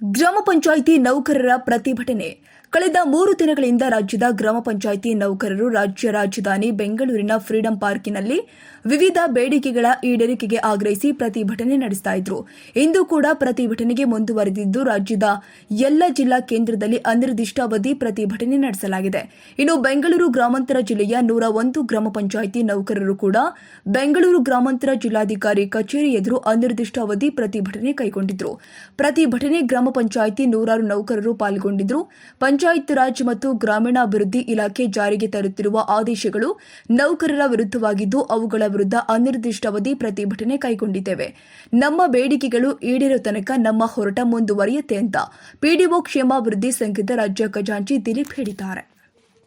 ಗ್ರಾಮ ಪಂಚಾಯಿತಿ ನೌಕರರ ಪ್ರತಿಭಟನೆ. ಕಳೆದ ಮೂರು ದಿನಗಳಿಂದ ರಾಜ್ಯದ ಗ್ರಾಮ ಪಂಚಾಯಿತಿ ನೌಕರರು ರಾಜ್ಯ ರಾಜಧಾನಿ ಬೆಂಗಳೂರಿನ ಫ್ರೀಡಂ ಪಾರ್ಕಿನಲ್ಲಿ ವಿವಿಧ ಬೇಡಿಕೆಗಳ ಈಡೇರಿಕೆಗೆ ಆಗ್ರಹಿಸಿ ಪ್ರತಿಭಟನೆ ನಡೆಸ್ತಾ ಇದ್ರು. ಇಂದು ಕೂಡ ಪ್ರತಿಭಟನೆಗೆ ಮುಂದುವರೆದಿದ್ದು ರಾಜ್ಯದ ಎಲ್ಲ ಜಿಲ್ಲಾ ಕೇಂದ್ರದಲ್ಲಿ ಅನಿರ್ದಿಷ್ಟಾವಧಿ ಪ್ರತಿಭಟನೆ ನಡೆಸಲಾಗಿದೆ. ಇನ್ನು ಬೆಂಗಳೂರು ಗ್ರಾಮಾಂತರ ಜಿಲ್ಲೆಯ ನೂರ ಒಂದು ಗ್ರಾಮ ಪಂಚಾಯಿತಿ ನೌಕರರು ಕೂಡ ಬೆಂಗಳೂರು ಗ್ರಾಮಾಂತರ ಜಿಲ್ಲಾಧಿಕಾರಿ ಕಚೇರಿ ಎದುರು ಅನಿರ್ದಿಷ್ಟಾವಧಿ ಪ್ರತಿಭಟನೆ ಕೈಗೊಂಡಿದ್ರು. ಪ್ರತಿಭಟನೆ ಗ್ರಾಮ ಪಂಚಾಯಿತಿ ನೂರಾರು ನೌಕರರು ಪಾಲ್ಗೊಂಡಿದ್ದರು. ಪಂಚಾಯತ್ ರಾಜ್ ಮತ್ತು ಗ್ರಾಮೀಣಾಭಿವೃದ್ಧಿ ಇಲಾಖೆ ಜಾರಿಗೆ ತರುತ್ತಿರುವ ಆದೇಶಗಳು ನೌಕರರ ವಿರುದ್ಧವಾಗಿದ್ದು, ಅವುಗಳ ವಿರುದ್ಧ ಅನಿರ್ದಿಷ್ಟಾವಧಿ ಪ್ರತಿಭಟನೆ ಕೈಗೊಂಡಿದ್ದೇವೆ. ನಮ್ಮ ಬೇಡಿಕೆಗಳು ಈಡೇರೋ ತನಕ ನಮ್ಮ ಹೋರಾಟ ಮುಂದುವರಿಯುತ್ತೆ ಅಂತ ಪಿಡಿಒ ಕ್ಷೇಮಾಭಿವೃದ್ಧಿ ಸಂಘದ ರಾಜ್ಯ ಖಜಾಂಚಿ ದಿಲೀಪ್ ಹೇಳಿದ್ದಾರೆ.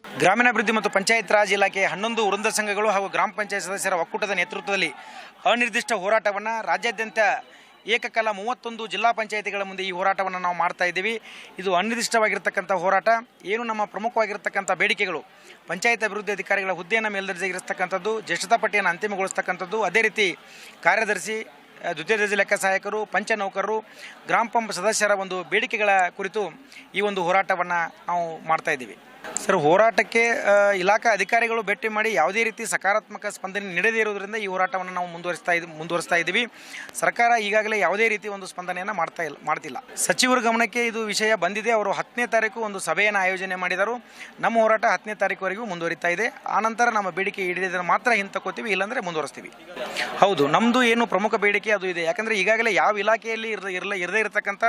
ಗ್ರಾಮೀಣಾಭಿವೃದ್ಧಿ ಮತ್ತು ಪಂಚಾಯತ್ ರಾಜ್ ಇಲಾಖೆ ಹನ್ನೊಂದು ವೃಂದ ಸಂಘಗಳು ಹಾಗೂ ಗ್ರಾಮ ಪಂಚಾಯತ್ ಸದಸ್ಯರ ಒಕ್ಕೂಟದ ನೇತೃತ್ವದಲ್ಲಿ ಅನಿರ್ದಿಷ್ಟ ಹೋರಾಟವನ್ನು ರಾಜ್ಯಾದ್ಯಂತ ಏಕಕಾಲ ಮೂವತ್ತೊಂದು ಜಿಲ್ಲಾ ಪಂಚಾಯಿತಿಗಳ ಮುಂದೆ ಈ ಹೋರಾಟವನ್ನು ನಾವು ಮಾಡ್ತಾ ಇದ್ದೀವಿ. ಇದು ಅನಿರ್ದಿಷ್ಟವಾಗಿರ್ತಕ್ಕಂಥ ಹೋರಾಟ, ಏನು ನಮ್ಮ ಪ್ರಮುಖವಾಗಿರ್ತಕ್ಕಂಥ ಬೇಡಿಕೆಗಳು. ಪಂಚಾಯತ್ ಅಭಿವೃದ್ಧಿ ಅಧಿಕಾರಿಗಳ ಹುದ್ದೆಯನ್ನು ಮೇಲ್ದರ್ಜೆಗಿರಿಸ್ತಕ್ಕಂಥದ್ದು ಜಷ್ಟತಾ ಪಟ್ಟಿಯನ್ನು ಅಂತಿಮಗೊಳಿಸ್ತಕ್ಕಂಥದ್ದು, ಅದೇ ರೀತಿ ಕಾರ್ಯದರ್ಶಿ ದ್ವಿತೀಯ ದರ್ಜೆ ಲೆಕ್ಕ ಸಹಾಯಕರು, ಪಂಚ ನೌಕರರು, ಗ್ರಾಮ ಪಂಪ್ ಸದಸ್ಯರ ಒಂದು ಬೇಡಿಕೆಗಳ ಕುರಿತು ಈ ಒಂದು ಹೋರಾಟವನ್ನು ನಾವು ಮಾಡ್ತಾ ಇದ್ದೀವಿ. ಸರ್, ಹೋರಾಟಕ್ಕೆ ಇಲಾಖಾ ಅಧಿಕಾರಿಗಳು ಭೇಟಿ ಮಾಡಿ ಯಾವುದೇ ರೀತಿ ಸಕಾರಾತ್ಮಕ ಸ್ಪಂದನೆ ನೀಡದೇ ಇರೋದ್ರಿಂದ ಈ ಹೋರಾಟವನ್ನು ನಾವು ಮುಂದುವರಿಸ್ತಾ ಇದ್ದೀವಿ ಮುಂದುವರಿಸ್ತಾ ಇದ್ದೀವಿ. ಸರ್ಕಾರ ಈಗಾಗಲೇ ಯಾವುದೇ ರೀತಿ ಒಂದು ಸ್ಪಂದನೆಯನ್ನು ಮಾಡ್ತಾ ಇಲ್ಲ ಮಾಡ್ತಿಲ್ಲ. ಸಚಿವರ ಗಮನಕ್ಕೆ ಇದು ವಿಷಯ ಬಂದಿದೆ. ಅವರು ಹತ್ತನೇ ತಾರೀಕು ಒಂದು ಸಭೆಯನ್ನು ಆಯೋಜನೆ ಮಾಡಿದರು. ನಮ್ಮ ಹೋರಾಟ ಹತ್ತನೇ ತಾರೀಕುವರೆಗೂ ಮುಂದುವರಿತಾ ಇದೆ. ಆನಂತರ ನಮ್ಮ ಬೇಡಿಕೆ ಈಡೇರಿದರೆ ಮಾತ್ರ ಹಿಂತಕೋತೀವಿ ಇಲ್ಲಾಂದರೆ ಮುಂದುವರಿಸ್ತೀವಿ. ಹೌದು ನಮ್ಮದು ಏನು ಪ್ರಮುಖ ಬೇಡಿಕೆ ಅದು ಇದೆ. ಯಾಕಂದರೆ ಈಗಾಗಲೇ ಯಾವ ಇಲಾಖೆಯಲ್ಲಿ ಇರ ಇರಲ, ಇರದೇ ಇರತಕ್ಕಂಥ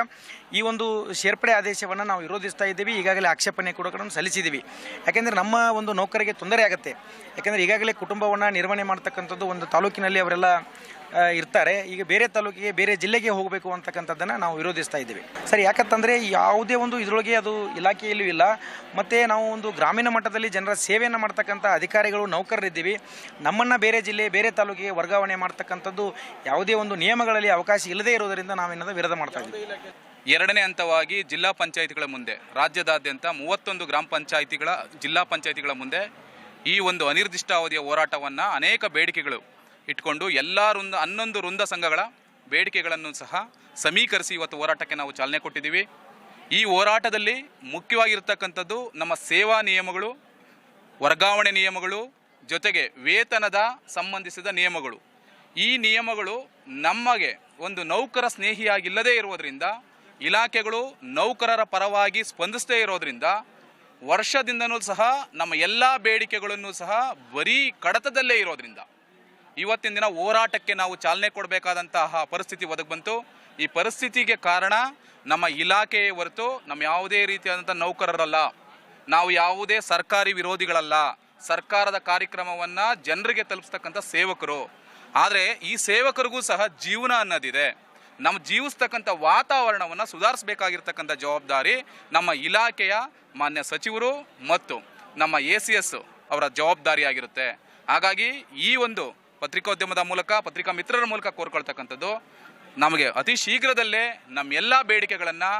ಈ ಒಂದು ಸೇರ್ಪಡೆ ಆದೇಶವನ್ನು ನಾವು ವಿರೋಧಿಸ್ತಾ ಇದ್ದೀವಿ. ಈಗಾಗಲೇ ಆಕ್ಷೇಪಣೆ ಕೂಡ ಕೂಡ ಸಲ್ಲಿಸಿದ್ದೀವಿ ಯಾಕೆಂದರೆ ನಮ್ಮ ಒಂದು ನೌಕರಿಗೆ ತೊಂದರೆ ಆಗುತ್ತೆ. ಯಾಕೆಂದರೆ ಈಗಾಗಲೇ ಕುಟುಂಬವನ್ನು ನಿರ್ವಹಣೆ ಮಾಡ್ತಕ್ಕಂಥದ್ದು ಒಂದು ತಾಲೂಕಿನಲ್ಲಿ ಅವರೆಲ್ಲ ಇರ್ತಾರೆ. ಈಗ ಬೇರೆ ತಾಲೂಕಿಗೆ, ಬೇರೆ ಜಿಲ್ಲೆಗೆ ಹೋಗಬೇಕು ಅಂತಕ್ಕಂಥದ್ದನ್ನು ನಾವು ವಿರೋಧಿಸ್ತಾ ಇದ್ದೀವಿ. ಸರಿ, ಯಾಕಂತಂದರೆ ಯಾವುದೇ ಒಂದು ಇದರೊಳಗೆ ಅದು ಇಲಾಖೆಯಲ್ಲೂ ಇಲ್ಲ. ಮತ್ತು ನಾವು ಒಂದು ಗ್ರಾಮೀಣ ಮಟ್ಟದಲ್ಲಿ ಜನರ ಸೇವೆಯನ್ನು ಮಾಡ್ತಕ್ಕಂಥ ಅಧಿಕಾರಿಗಳು, ನೌಕರರಿದ್ದೀವಿ. ನಮ್ಮನ್ನು ಬೇರೆ ಜಿಲ್ಲೆ, ಬೇರೆ ತಾಲೂಕಿಗೆ ವರ್ಗಾವಣೆ ಮಾಡ್ತಕ್ಕಂಥದ್ದು ಯಾವುದೇ ಒಂದು ನಿಯಮಗಳಲ್ಲಿ ಅವಕಾಶ ಇಲ್ಲದೇ ಇರೋದರಿಂದ ನಾವೇನಾದರೂ ವಿರೋಧ ಮಾಡ್ತಾ ಇದ್ದೀವಿ. ಎರಡನೇ ಹಂತವಾಗಿ ಜಿಲ್ಲಾ ಪಂಚಾಯಿತಿಗಳ ಮುಂದೆ, ರಾಜ್ಯದಾದ್ಯಂತ ಮೂವತ್ತೊಂದು ಗ್ರಾಮ ಪಂಚಾಯಿತಿಗಳ, ಜಿಲ್ಲಾ ಪಂಚಾಯಿತಿಗಳ ಮುಂದೆ ಈ ಒಂದು ಅನಿರ್ದಿಷ್ಟಾವಧಿಯ ಹೋರಾಟವನ್ನು ಅನೇಕ ಬೇಡಿಕೆಗಳು ಇಟ್ಕೊಂಡು ಎಲ್ಲ ವೃಂದ ಹನ್ನೊಂದು ವೃಂದ ಸಂಘಗಳ ಬೇಡಿಕೆಗಳನ್ನು ಸಹ ಸಮೀಕರಿಸಿ ಇವತ್ತು ಹೋರಾಟಕ್ಕೆ ನಾವು ಚಾಲನೆ ಕೊಟ್ಟಿದ್ದೀವಿ. ಈ ಹೋರಾಟದಲ್ಲಿ ಮುಖ್ಯವಾಗಿರ್ತಕ್ಕಂಥದ್ದು ನಮ್ಮ ಸೇವಾ ನಿಯಮಗಳು, ವರ್ಗಾವಣೆ ನಿಯಮಗಳು, ಜೊತೆಗೆ ವೇತನದ ಸಂಬಂಧಿಸಿದ ನಿಯಮಗಳು. ಈ ನಿಯಮಗಳು ನಮಗೆ ಒಂದು ನೌಕರ ಸ್ನೇಹಿಯಾಗಿಲ್ಲದೇ ಇರುವುದರಿಂದ ಇಲಾಖೆಗಳು ನೌಕರರ ಪರವಾಗಿ ಸ್ಪಂದಿಸದೇ ಇರೋದ್ರಿಂದ ವರ್ಷದಿಂದನೂ ಸಹ ನಮ್ಮ ಎಲ್ಲ ಬೇಡಿಕೆಗಳನ್ನು ಸಹ ಬರೀ ಕಡತದಲ್ಲೇ ಇರೋದ್ರಿಂದ ಇವತ್ತಿನ ದಿನ ಹೋರಾಟಕ್ಕೆ ನಾವು ಚಾಲನೆ ಕೊಡಬೇಕಾದಂತಹ ಪರಿಸ್ಥಿತಿ ಒದಗಿ ಬಂತು. ಈ ಪರಿಸ್ಥಿತಿಗೆ ಕಾರಣ ನಮ್ಮ ಇಲಾಖೆಯೇ ಹೊರತು ನಮ್ಮ ಯಾವುದೇ ರೀತಿಯಾದಂಥ ನೌಕರರಲ್ಲ. ನಾವು ಯಾವುದೇ ಸರ್ಕಾರಿ ವಿರೋಧಿಗಳಲ್ಲ. ಸರ್ಕಾರದ ಕಾರ್ಯಕ್ರಮವನ್ನು ಜನರಿಗೆ ತಲುಪಿಸ್ತಕ್ಕಂಥ ಸೇವಕರು. ಆದರೆ ಈ ಸೇವಕರಿಗೂ ಸಹ ಜೀವನ ಅನ್ನೋದಿದೆ. ನಮ್ಮ ಜೀವಿಸ್ತಕ್ಕಂಥ ವಾತಾವರಣವನ್ನು ಸುಧಾರಿಸಬೇಕಾಗಿರ್ತಕ್ಕಂಥ ಜವಾಬ್ದಾರಿ ನಮ್ಮ ಇಲಾಖೆಯ ಮಾನ್ಯ ಸಚಿವರು ಮತ್ತು ನಮ್ಮ ಎ ಸಿ ಎಸ್ ಅವರ ಜವಾಬ್ದಾರಿಯಾಗಿರುತ್ತೆ. ಹಾಗಾಗಿ ಈ ಒಂದು ಪತ್ರಿಕೋದ್ಯಮದ ಮೂಲಕ, ಪತ್ರಿಕಾ ಮಿತ್ರರ ಮೂಲಕ ಕೋರ್ಕೊಳ್ತಕ್ಕಂಥದ್ದು ನಮಗೆ ಅತಿ ಶೀಘ್ರದಲ್ಲೇ ನಮ್ಮ ಎಲ್ಲ ಬೇಡಿಕೆಗಳನ್ನು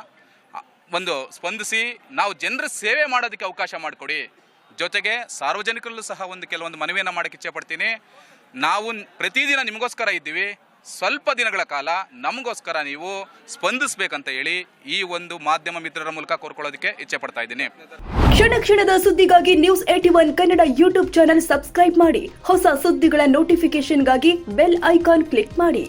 ಒಂದು ಸ್ಪಂದಿಸಿ ನಾವು ಜನರ ಸೇವೆ ಮಾಡೋದಕ್ಕೆ ಅವಕಾಶ ಮಾಡಿಕೊಡಿ. ಜೊತೆಗೆ ಸಾರ್ವಜನಿಕರಲ್ಲೂ ಸಹ ಒಂದು ಕೆಲವೊಂದು ಮನವಿಯನ್ನು ಮಾಡೋಕ್ಕೆ ಇಚ್ಛೆಪಡ್ತೀನಿ ನಾವು ಪ್ರತಿದಿನ ನಿಮಗೋಸ್ಕರ ಇದ್ದೀವಿ. ಸ್ವಲ್ಪ ದಿನಗಳ ಕಾಲ ನಮಗೋಸ್ಕರ ನೀವು ಸ್ಪಂದಿಸಬೇಕಂತ ಹೇಳಿ ಈ ಒಂದು ಮಾಧ್ಯಮ ಮಿತ್ರರ ಮೂಲಕ ಕೋರ್ಕೊಳ್ಳೋದಕ್ಕೆ ಇಚ್ಛೆ ಪಡ್ತಾ ಇದ್ದೀನಿ. ಕ್ಷಣ ಕ್ಷಣದ ಸುದ್ದಿಗಾಗಿ news at one Kannada YouTube channel subscribe ಮಾಡಿ. ಹೊಸ ಸುದ್ದಿಗಳ ನೋಟಿಫಿಕೇಶನ್ಗಾಗಿ ಬೆಲ್ ಐಕಾನ್ ಕ್ಲಿಕ್ ಮಾಡಿ.